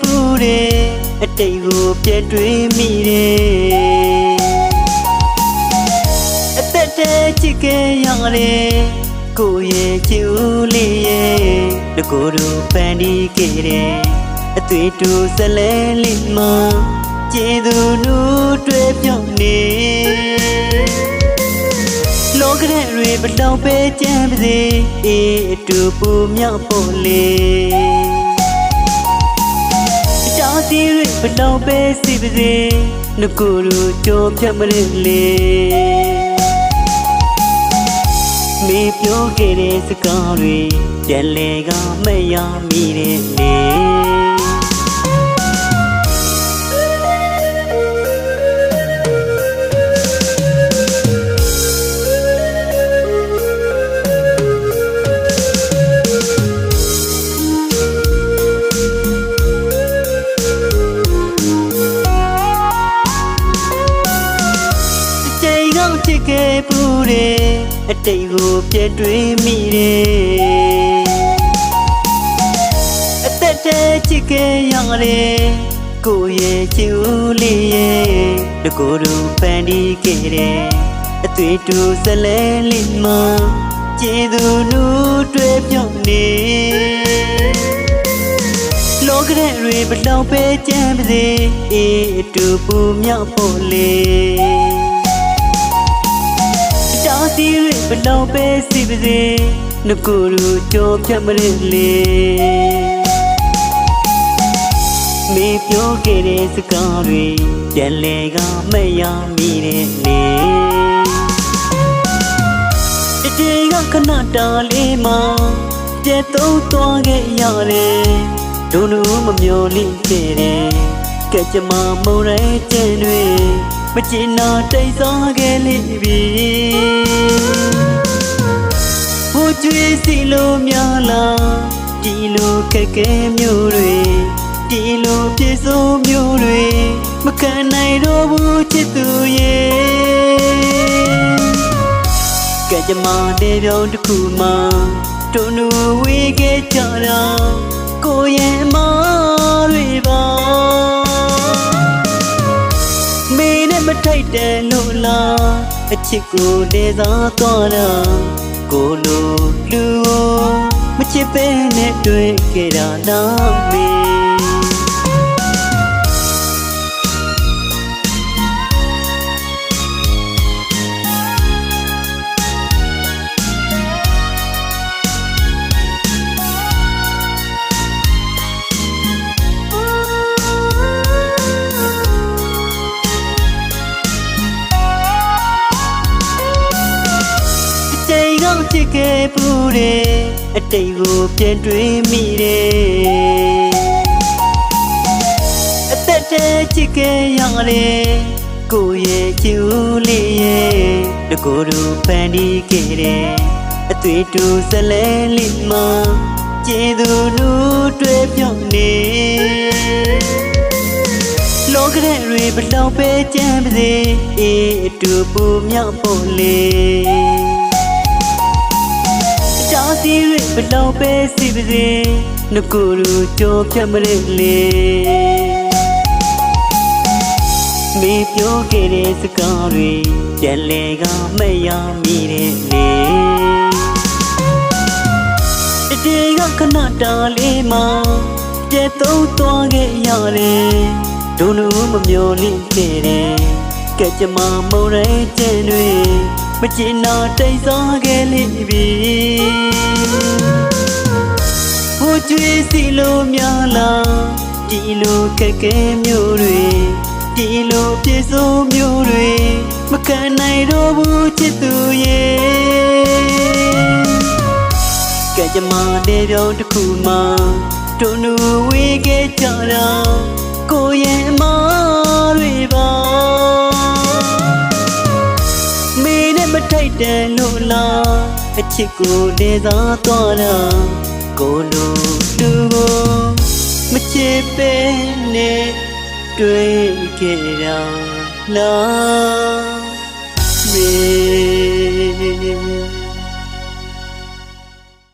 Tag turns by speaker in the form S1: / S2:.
S1: ပူတဲ့အတိတ်ကိုပြည့်တွေးမိတယ်အသက်တည်းချစ်ခဲ့ရတယ်ကိုယ့်ရဲ့ချစ်ဦးလေးရဲ့တကိုယ်တို့ပန်ဒီခဲ့တယ်အသွေးတူဇလဲလေးမကျေသူနူးတွေ့ပြုံးနေလောကရဲ့တွေဘလောက်ပဲကြမ်းပါစေအေးအတူပူမြောက်ဖို့လေ လောက်ပဲစီပါစေငကိုလိုကြောဖြတ်မရလေမေပြောခဲ့တဲ့စကားတွေပြန်လဲကမရမိတဲ့လေ စ်ခဲ့ပူတဲ့အတိတ်ကိုပြည့်တွေးမိတယ်အသက်တည်းချစ်ခဲ့ရတယ်ကိုယ့်ရဲ့ချစ်ဦးလေးရဲ့တကိုယ်တို့ဖန်တီးခဲ့တယ်အသွေးတူဇလဲလေးမကျေသူနူးတွေ့ပြုံးနေလောကရဲ့တွေဘလောက်ပဲကြမ်းပါစေအေးအတူပူမြောက်ဖို့လေအတား စီးတွေဘလောက်ပဲစီပါစေငကိုယ်တို့ကြောဖြတ်မရလေမေပြောခဲ့တဲ့စကားတွေပြန်လဲကမရမိတဲ့လေတတိကခဏတားလေးမှာပြတ်သုံးသွားခဲ့ရတယ်ဒုံတို့မမျော်လင့်ခဲ့တယ်ကဲ့ကြမမုံရဲကျင်တွေ မကျင်နာတိတ်စားခဲ့လိမ့်ပြီဟိုကျွေးစီလို့များလားဒီလိုခက်ခဲမျိုးတွေဒီလိုပြေစိုးမျိုးတွေမခံနိုင်တော့ဘူးချစ်သူရဲ့ကဲကြမတဲ့ပြောင်းတစ်ခုမှတုံနူဝေးခဲ့ကြတာ တယ်လို့လားအချစ်ကိုနေစားသွားတာကိုလိုလူကိုမချစ်ပဲနဲ့တွေ့ခဲ့တာလားမ ချိန်ကောင်းချစ်ခဲ့ပူတဲ့အတိတ်ကိုပြန်တွေးမိတယ်အသက်တည်းချစ်ခဲ့ရတယ်ကိုယ့်ရဲ့ချစ်ဦးလေးရဲ့တကိုယ်တို့ဖန်တီးခဲ့တယ်အသွေးတူဇလဲလေးမကျေသူနူးတွေ့ပြုံးနေလောကရဲ့တွေဘလောက်ပဲကြမ်းပါစေအေးအတူပူမြောက်ဖို့လေအ တားစီးတွေဘလောက်ပဲစီပါစေငကိုယ်တို့ကြောဖြတ်မရလေမေပြောခဲ့တဲ့စကားတွေပြန်လဲကမရမိတဲ့လေတတိကခဏတားလေးမှာပြတ်သုံးသွားခဲ့ရတယ်ဒုံလူမမျော်လင့်ခဲ့တယ်ကဲ့ကြမမုံရဲကျင်တွေ မကျင်နာတိတ်စားခဲ့လိမ့်ပြီဟိုကျွေးစီလို့များလားဒီလိုခက်ခဲမျိုးတွေဒီလိုပြေစိုးမျိုးတွေမခံနိုင်တော့ဘူးချစ်သူရဲ့ကဲကြမတဲ့ပြောင်းတစ်ခုမှတုံနူဝေးခဲ့ကြတာကိုရဲ့အမတွေပါ ထိုက်တယ်လို့လားအချစ်ကိုနေစားသွားတာကိုလိုလူကိုမချစ်ပဲနဲ့တွေ့ခဲ့တာလားမင်း